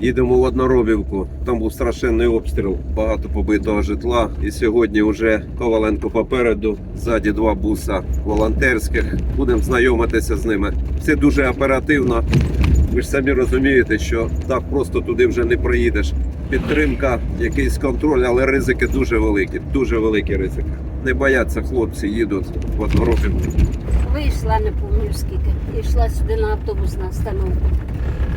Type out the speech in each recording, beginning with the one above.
Їдемо в Одноробівку. Там був страшенний обстріл, багато побитого житла. І сьогодні вже Коваленко попереду, ззаді два буса волонтерських. Будемо знайомитися з ними. Все дуже оперативно. Ви ж самі розумієте, що так просто туди вже не проїдеш. Підтримка, якийсь контроль, але ризики дуже великі, дуже великі ризики. Не бояться хлопці, їдуть в Одноробівку. Вийшла, не пам'ятаю скільки. І йшла сюди на автобусну остановку.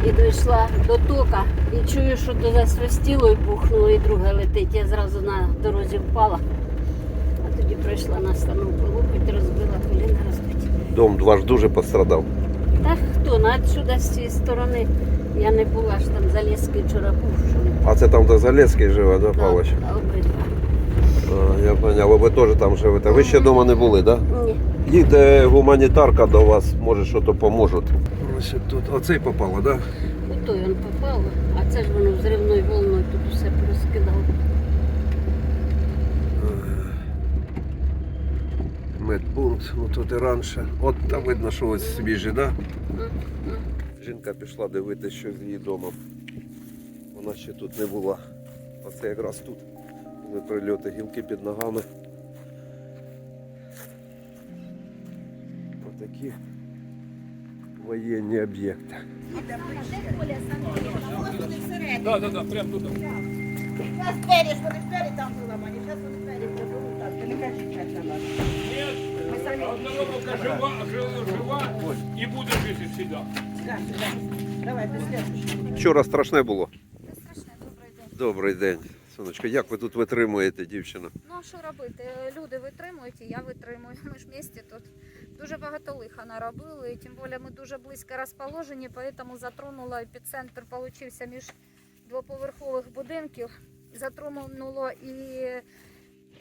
І дійшла до тока. І чую, що до засвистіло і бухнуло, і друге летить. Я зразу на дорозі впала. А тоді прийшла на остановку, лупить, розбила коліна розбиті. Дом ваш дуже пострадав. Та хто? Ну, отсюда з цієї сторони. Я не була ж там Залєзький вчора був. А це там, де Залєцький живе, да, Павлович? Так, обидва. А, я поняв, ви теж там живете. Ви ще вдома не були, так? Ні. Їде гуманітарка до вас, може, що то поможуть. Ось тут оцей попало, так? Да? У той він попав, а це ж воно взривною волною тут усе порозкидало. Медпункт, ну тут і раніше. От там видно, що ось свіжі, да? Жінка пішла дивитися, що з її домом. Вона ще тут не була. Оце якраз тут були прильоти, гілки під ногами. Отакі воєнні об'єкти. Да, да, да, прям туди. Зараз двері, що не двері там зламані, зараз вони двері заберуть, так, не кажіть, як на вас. Ні, одноробовка жива, жива, жива і буде жити завжди. Скажете, так. Давайте, слідуючий. Вчора страшне було. Страшне, добрий день. Сонечко, як ви тут витримуєте, дівчина? Ну а що робити? Люди витримують, і я витримую. Ми ж в місті тут дуже багато лиха наробили. І тим більше ми дуже близько розположені, тому затронуло епіцентр, получився між двоповерхових будинків. Затронуло і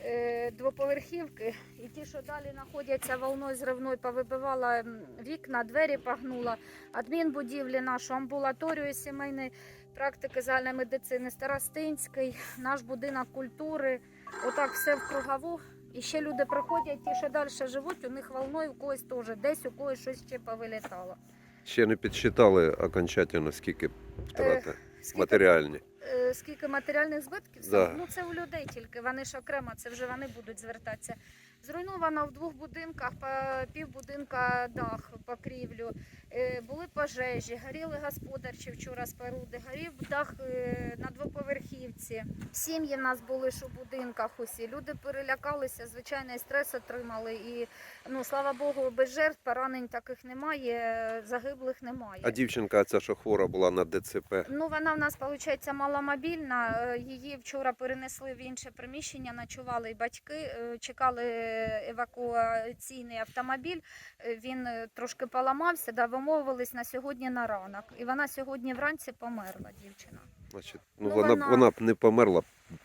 е, двоповерхівки, і ті, що далі знаходяться волною зривною, повибивала вікна, двері погнула, адмінбудівлі нашу, амбулаторію сімейної практики загальної медицини Старостинський, наш будинок культури. Отак все в кругову. І ще люди приходять, ті, що далі живуть, у них волною, когось теж, десь у когось щось ще повилітало. Ще не підсчитали окончательно, скільки втрати Скільки, матеріальні. е, скільки матеріальних збитків? Да. Ну це у людей тільки, вони ж окремо, це вже вони будуть звертатися. Зруйновано в двох будинках, по півбудинка дах, покрівлю. Е, Були пожежі, горіли господарчі вчора споруди, горів дах е, на двоповерхівці. Сім'ї в нас були ж у будинках усі. Люди перелякалися, звичайно, і стрес отримали. І ну слава Богу, без жертв поранень таких немає, загиблих немає. А дівчинка, ця що хвора була на ДЦП. Ну, вона в нас, виходить, маломобільна. Е, Її вчора перенесли в інше приміщення, ночували і батьки, чекали евакуаційний автомобіль. Е, Він е, трошки поламався, да, вимовились на сьогодні на ранок. І вона сьогодні вранці померла, дівчина. Значить, ну, Ну, вона, вона- вона б не померла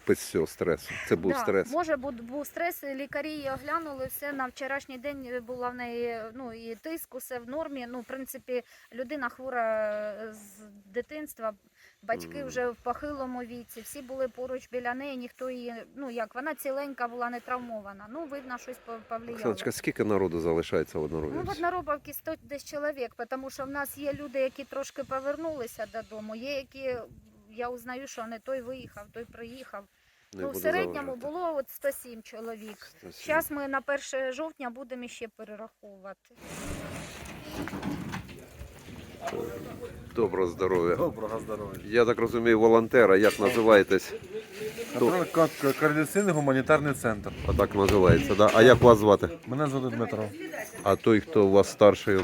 без цього стресу. Це був Да, стрес. Може, був, був стрес, лікарі її оглянули, все на вчорашній день була в неї ну, і тиск, усе в нормі. Ну, в принципі, людина хвора е, з дитинства, батьки вже в похилому віці, всі були поруч біля неї, ніхто її, ну як, вона ціленька була, не травмована. Ну, видно, щось пов- повлияло. Оксаночка, скільки народу залишається в Ну, в Одноробовці 100 десь чоловік, тому що в нас є люди, які трошки повернулися додому, є які, я узнаю, що не той виїхав, той приїхав. Не ну, в середньому заважати. було от 107 чоловік. 107. Зараз ми на 1 жовтня будемо ще перераховувати. Доброго здоров'я. Доброго здоров'я. Я так розумію, волонтера, як називаєтесь? Координаційний гуманітарний центр. А так називається, да? А як вас звати? Мене звати Дмитро. А той, хто у вас старший,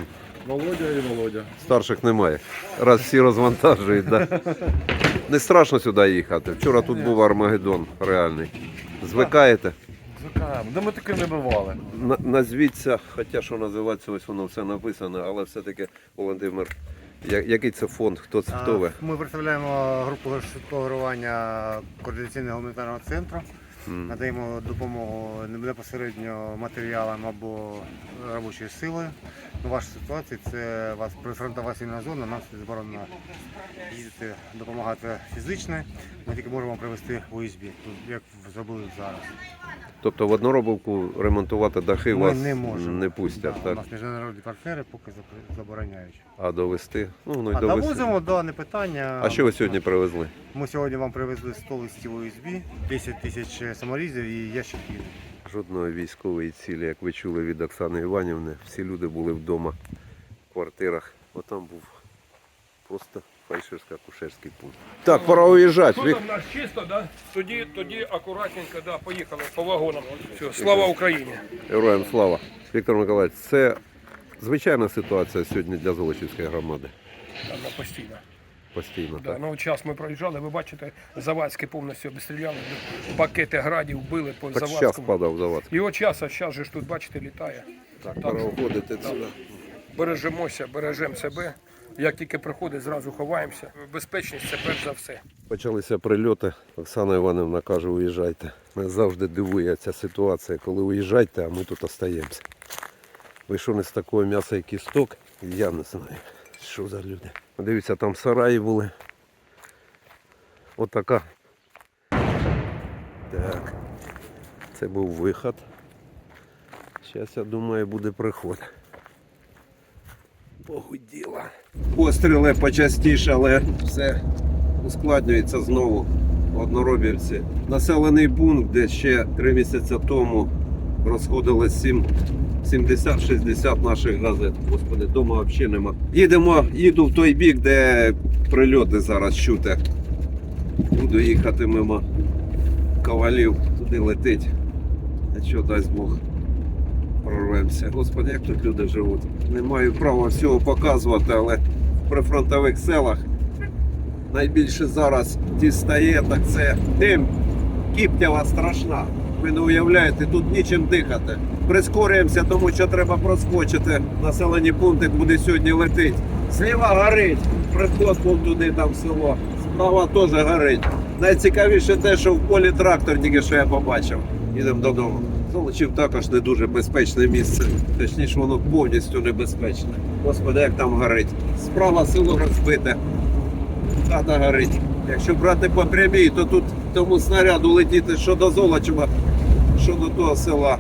Володя і Володя. старших немає. Раз всі розвантажують, да? Не страшно сюди їхати. Вчора тут був Армагеддон реальний. Звикаєте? Звикаємо. Де ми таким не бували. На- Назвіться, хоча що називатися, ось воно все написано, але все-таки Володимир, я- який це фонд? Хто це хто ви? Ми представляємо групу швидкого реагування координаційного гуманітарного центру. М. Надаємо допомогу безпосередньо матеріалам або робочою силою. Ну, ваша ситуація це у вас прифронтова сильна зона, нам заборонено їздити, допомагати фізично. Ми тільки можемо привезти УСБ, тут, як зробили зараз. Тобто в одноробовку ремонтувати дахи Ми вас не можемо. не пустять, Да, У так? нас міжнародні партнери поки забороняють. А довести? Ну, ну і А довести. довозимо, да, не питання. А що ви сьогодні привезли? Ми сьогодні вам привезли 100 листів УСБ, 10 тисяч саморізів і ящиків. Жодної військової цілі, як ви чули від Оксани Іванівни, всі люди були вдома в квартирах. Отам був просто фельдшерсько-акушерський пункт. Так, пора уїжджати. Що там нас чисто, да? Тоді, тоді акуратненько, да, поїхали по вагонам. Все, слава Україні! Героям слава. Віктор Миколаївич, це звичайна ситуація сьогодні для Золочівської громади. Там на постійно. Постійно, Да, так? ну час ми проїжджали, ви бачите, Завадське повністю обстріляли, пакети градів били по Так час Завадському. падав завод. Його час, а зараз же ж тут, бачите, літає. Так, пора уходити сюди. Бережемося, бережемо себе. Як тільки приходить, зразу ховаємося. Безпечність це перш за все. Почалися прильоти. Оксана Іванівна каже, уїжджайте. Мене завжди дивує ця ситуація, коли уїжджайте, а ми тут остаємося. Ви що не з такого м'яса і кісток? Я не знаю, що за люди. Дивіться, там сараї були. Отака. Так. Це був виход. Зараз, я думаю, буде приход. Погуділа. Постріли почастіше, але все ускладнюється знову в Одноробівці. Населений пункт, де ще три місяці тому розходилось 70-60 наших газет. Господи, дома взагалі нема. Їдемо, їду в той бік, де прильоти зараз чути. Буду їхати мимо ковалів, туди летить. А що дасть Бог? Прорвемося. Господи, як тут люди живуть. Не маю права всього показувати, але в прифронтових селах найбільше зараз дістає, так це дим. Кіптява страшна. Ви не уявляєте, тут нічим дихати. Прискорюємося, тому що треба проскочити. Населені пункти, куди сьогодні летить. Зліва горить. Приход туди там село. Справа теж горить. Найцікавіше те, що в полі трактор тільки що я побачив. Їдемо додому. Золочів також не дуже безпечне місце. Точніше, воно повністю небезпечне. Господи, як там горить. Справа село розбите хата горить. Якщо брати по прямій, то тут тому снаряду летіти що до Золочева, що до того села.